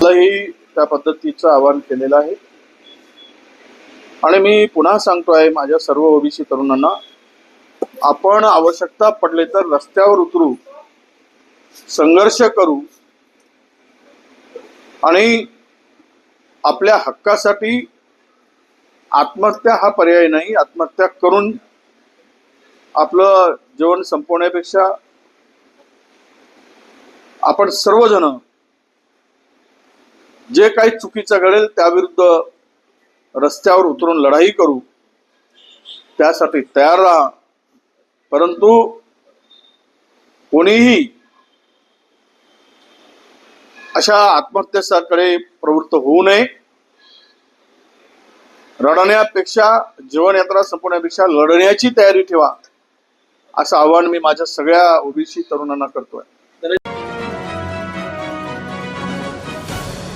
मलाही त्या पद्धतीचं आवाहन केलेलं आहे. आणि मी पुन्हा सांगतो आहे माझ्या सर्व ओबीसी तरुणांना आपण आवश्यकता पडले तर रस्त्यावर उतरू संघर्ष करू आणि आपल्या हक्कासाठी आत्महत्या हा पर्याय नाही आत्महत्या करून आपलं जीवन संपवण्यापेक्षा आपण सर्वजण जे काही चुकीचं घडेल त्याविरुद्ध रस्त्यावर उतरून लढाई करू त्यासाठी तयार राहा. परंतु कोणीही अशा आत्महत्येकडे प्रवृत्त होऊ नये. रडण्यापेक्षा जीवनयात्रा संपवण्यापेक्षा लढण्याची तयारी ठेवा असं आवाहन मी माझ्या सगळ्या ओबीसी तरुणांना करतोय.